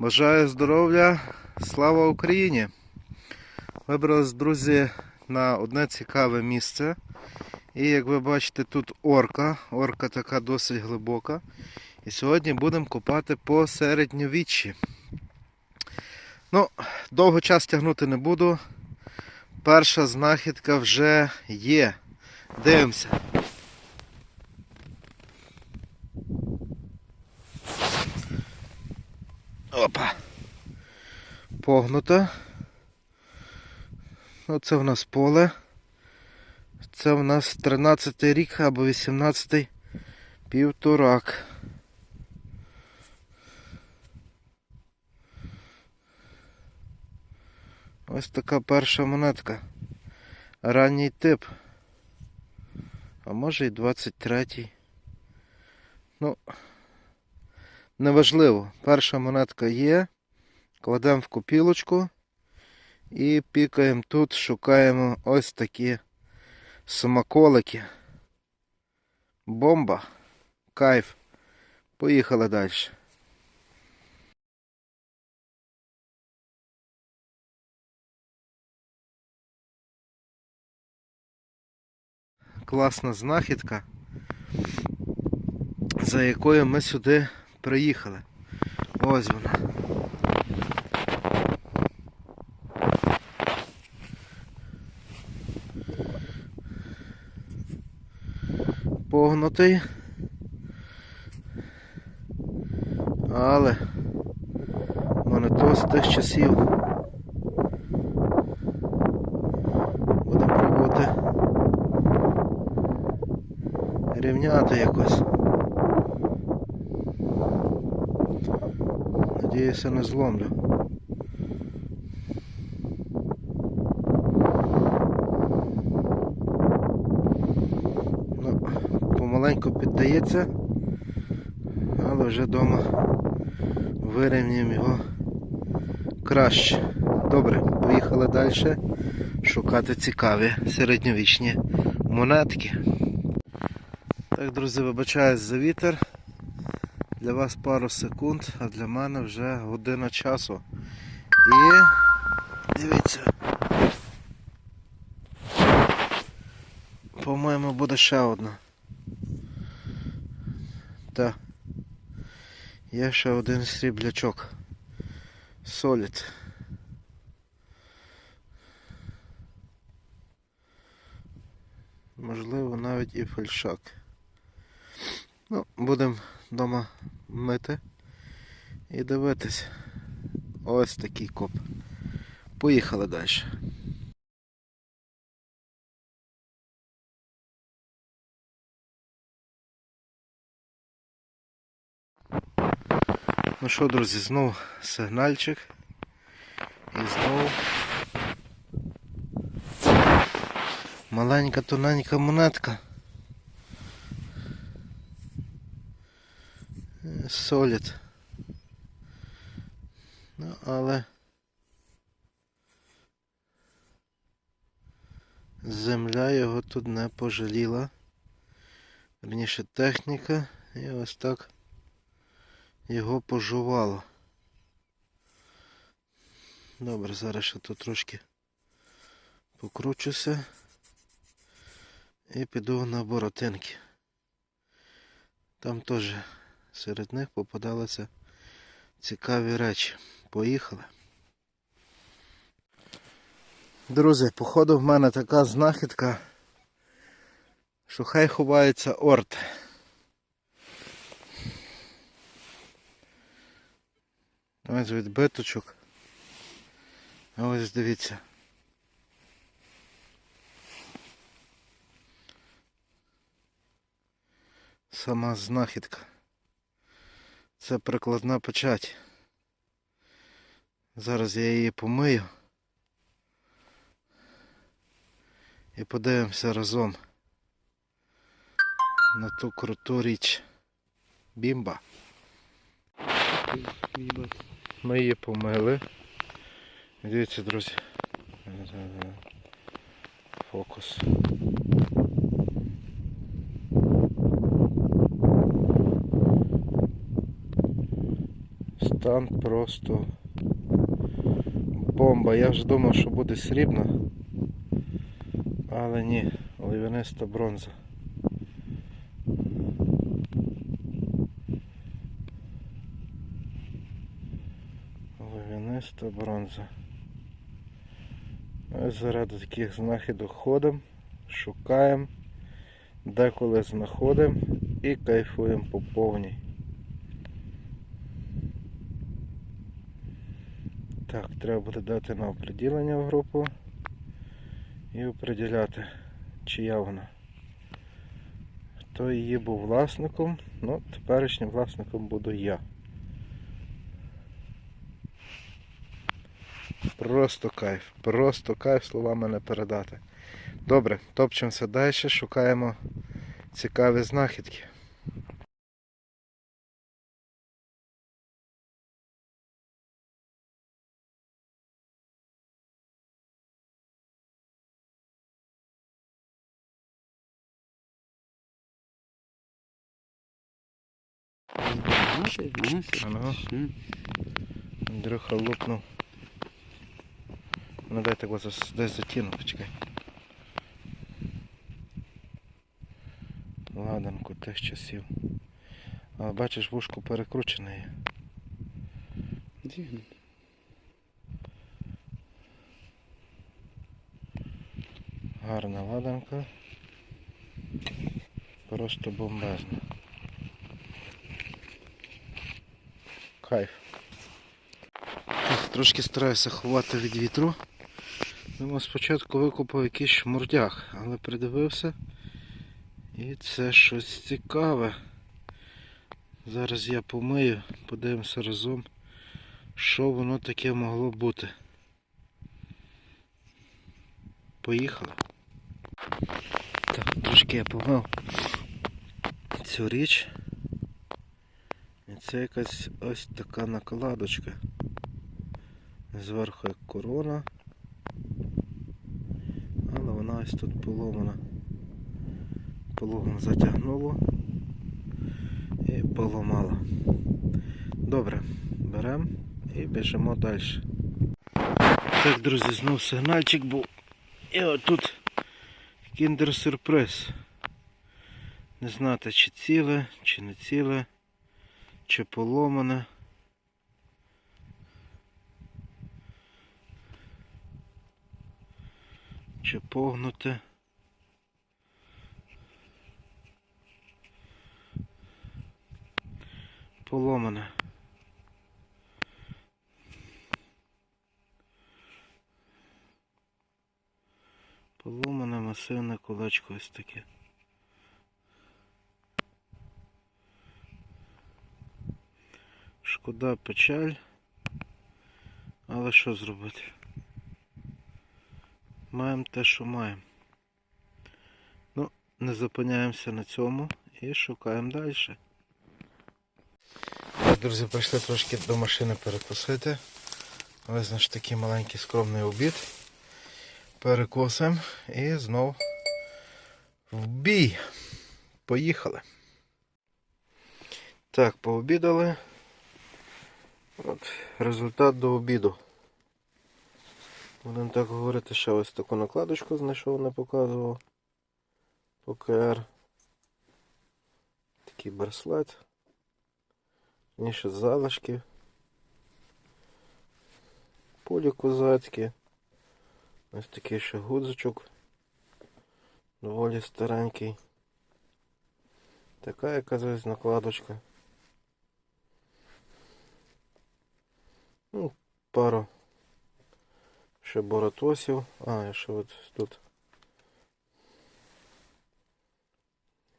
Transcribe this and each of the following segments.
Бажаю здоров'я, слава Україні! Вибрались, друзі, на одне цікаве місце. І як ви бачите, тут орка. Орка така досить глибока. І сьогодні будемо копати по середньовіччі. Ну, довго час тягнути не буду. Перша знахідка вже є. Дивимося. Опа. Погнуто. Оце в нас поле. Це в нас 13 рік або 18 півторак. Ось така перша монетка. Ранній тип. А може і 23-й. Ну, неважливо. Перша монетка є. Кладемо в копілочку і пікаємо тут, шукаємо ось такі смаколики. Бомба. Кайф. Поїхали далі. Класна знахідка, за якою ми сюди приїхали. Ось вона. Погнутий. Але монето з тих часів. Будемо пробувати рівняти якось. Надіюся, не зломлю. Ну, помаленьку піддається, але вже вдома вирівнюємо його краще. Добре, поїхали далі шукати цікаві середньовічні монетки. Так, друзі, вибачаюсь за вітер. Для вас пару секунд, а для мене вже година часу. І дивіться. По-моєму, буде ще одна. Так. Є ще один сріблячок. Солід. Можливо, навіть і фальшак. Ну, будемо вдома мити і дивитись. Ось такий коп. Поїхали далі. Ну що, друзі, знову сигнальчик. І знову маленька тоненька монетка. Солід. Ну, але земля його тут не пожаліла. Верніше техніка і ось так його пожувало. Добре, зараз ще тут трошки покручуся і піду на боротинки. Там теж серед них попадалися цікаві речі. Поїхали. Друзі, походу в мене така знахідка, що хай ховається орт. Ось відбиточок. А ось дивіться. Сама знахідка. Це прикладна печать. Зараз я її помию. І подивимося разом на ту круту річ. Бімба. Ми її помили. Дивіться, друзі. Фокус. Стан просто бомба. Я вже думав, що буде срібна. Але ні, олив'яниста бронза. Олив'яниста бронза. Ось заради таких знахідок ходимо, шукаємо, деколи знаходимо і кайфуємо по повній. Так, треба буде дати на оприділення в групу і оприділяти, чия вона. Хто її був власником, ну, теперішнім власником буду я. Просто кайф, просто кайф словами не передати. Добре, топчемося далі, шукаємо цікаві знахідки. Андрюха лупнув. Ну дай так ось десь затягну, почекай. Ладанку тих часів. Але бачиш, вушко перекручене є. Дивно. Гарна ладанка. Просто бомбезна. Кайф. Трошки стараюся ховати від вітру. Думаю, спочатку викупав якийсь шмурдяк, але придивився. І це щось цікаве. Зараз я помию, подивимося разом, що воно таке могло бути. Поїхали. Так, трошки я помив цю річ. І це якась ось така накладочка. Зверху як корона. Ось тут поломана. Пологом затягнуло і поламала. Добре, беремо і біжимо далі. Так, друзі, знов сигнальчик був. І отут кіндер-сюрприз. Не знати, чи ціле, чи не ціле, чи поломане. Чи погнуте. Поломане. Поломане масивне кулачко ось таке. Шкода, печаль. Але що зробити? Маємо те, що маємо. Ну, не зупиняємося на цьому і шукаємо далі. Друзі, прийшли трошки до машини перекусити. Ось значить такий маленький скромний обід. Перекусимо і знов в бій. Поїхали. Так, пообідали. От, результат до обіду. Будемо так говорити, ще ось таку накладочку знайшов, не показував. ПКР. Такий браслет. Ніше залишки. Полі козацькі. Ось такий ще гудзичок. Доволі старенький. Така якась накладочка. Ну, пару ще боратосів. А, і ще от тут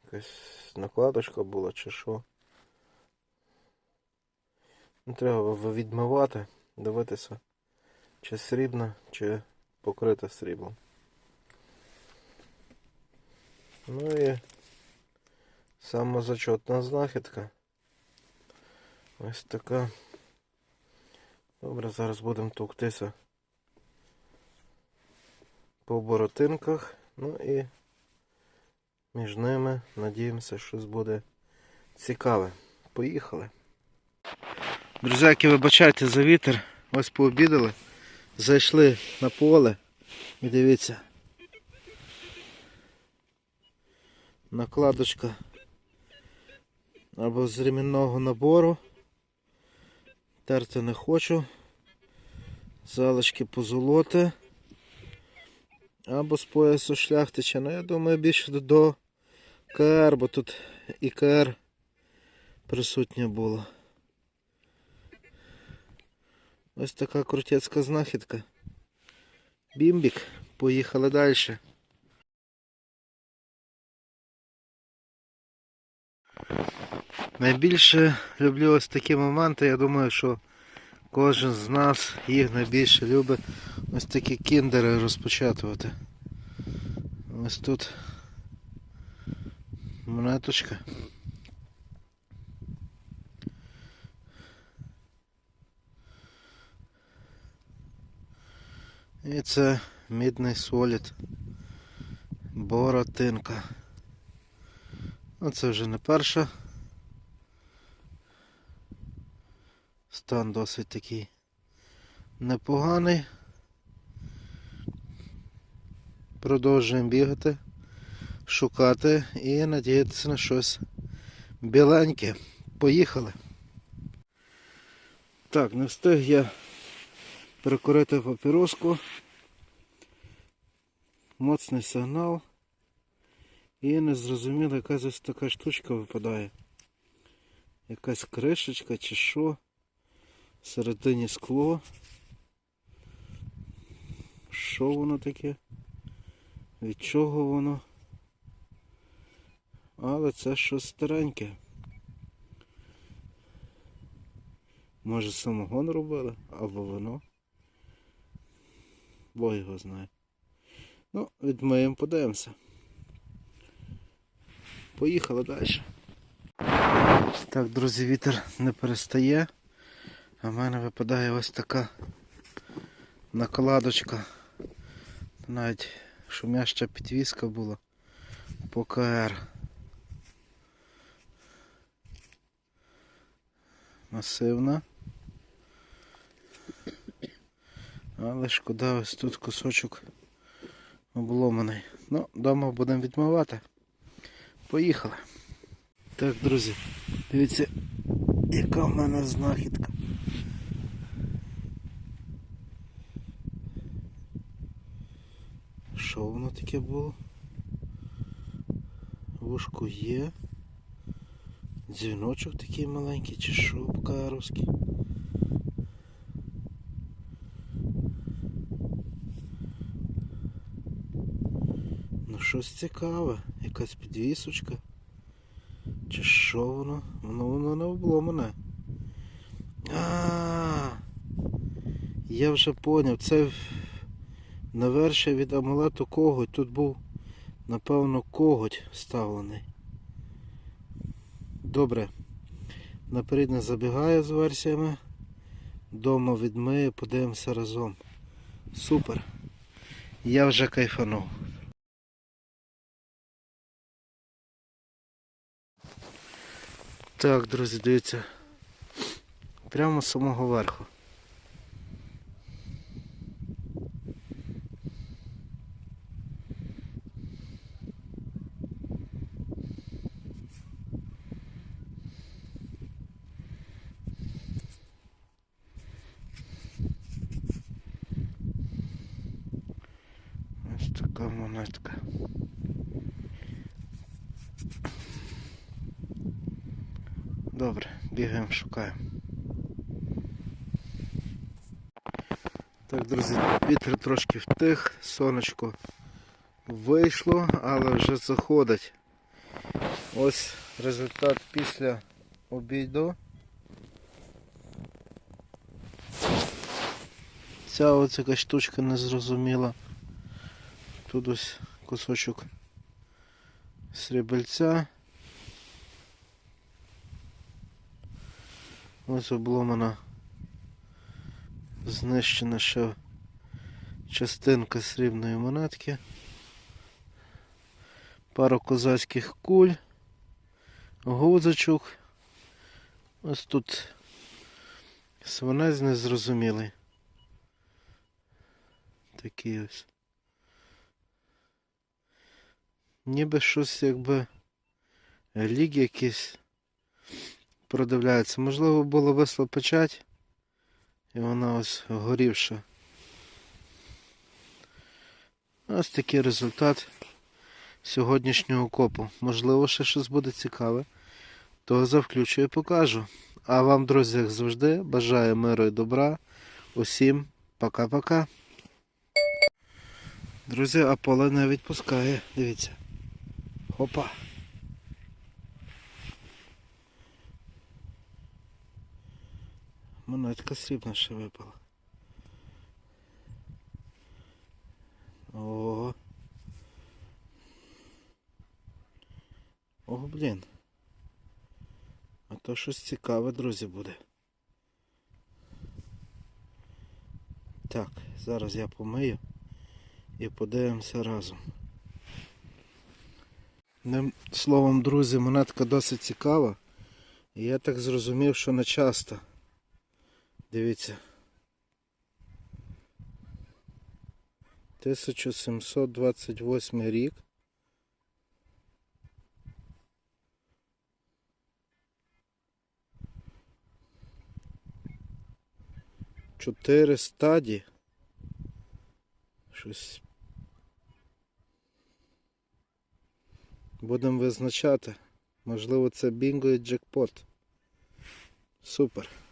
якась накладочка була чи що. Ну, треба відмивати, дивитися, чи срібна, чи покрита сріблом. Ну і самозачетна знахідка. Ось така. Добре, зараз будемо товктися по боротинках. Ну і між ними надіємося, щось буде цікаве. Поїхали. Друзяки, вибачайте за вітер. Ось пообідали. Зайшли на поле. І дивіться. Накладочка або з ремінного набору. Терти не хочу. Залишки позолоти. Або з поясу шляхтича. Ну, я думаю, більше до- КР, бо тут і КР присутня була. Ось така крутецька знахідка. Бімбік. Поїхали далі. Найбільше люблю ось такі моменти. Я думаю, що кожен з нас їх найбільше любить ось такі кіндери розпочатувати. Ось тут монеточка. І це мідний солід. Боротинка. Ну, це вже не перша. Стан досить такий непоганий. Продовжуємо бігати, шукати і надіятися на щось біленьке. Поїхали. Так, не встиг я перекурити папіроску. Моцний сигнал. І не зрозуміло, якась ось така штучка випадає. Якась кришечка чи що. Всередині скло. Що воно таке? Від чого воно? Але це щось стареньке. Може самогон робили або вино. Бог його знає. Ну, відмиємо, подивимося. Поїхали далі. Так, друзі, вітер не перестає. А в мене випадає ось така накладочка. Навіть шумяща підвіска була по КР. Масивна. Але шкода, ось тут кусочок обломаний. Ну, вдома будемо відмивати. Поїхали. Так, друзі, дивіться, яка в мене знахідка. Що воно таке було? Вушко є. Дзвіночок такий маленький, чи що букаровський. Ну щось цікаве, якась підвісочка. Чи що воно? Воно воно не обломане. А, я вже поняв, це в- навершие від амулету коготь. Тут був, напевно, коготь вставлений. Добре. Наперед не забігаю з версіями. Дома відмию, подивимося разом. Супер. Я вже кайфанув. Так, друзі, дивіться. Прямо з самого верху. Ось така монетка. Добре, шукаємо. Так, друзі, вітер трошки втих, сонечко вийшло, але вже заходить. Ось результат після обіду. Ця ось якась штучка незрозуміла. Тут ось кусочок срібельця. Ось обломана знищена ще частинка срібної монетки. Пара козацьких куль, гузочок. Ось тут Свинець незрозумілий. Такий ось. Ніби щось якби лік якийсь продивляється. Можливо, було висло печать, і вона ось горівша. Ось такий результат сьогоднішнього копу. Можливо, ще щось буде цікаве, то завключу і покажу. А вам, друзі, як завжди, бажаю миру і добра. Усім пока-пока. Друзі, а поле не відпускає. Дивіться. Опа. Монетка срібна ще випала. О. Ого, блін. А то щось цікаве, друзі, буде. Так, зараз я помию і подивимося разом. Одним словом, друзі, монетка досить цікава. І я так зрозумів, що не часто. Дивіться. 1728 рік. Чотири стадії. Щось. Будемо визначати. Можливо, це бінго і джекпот. Супер.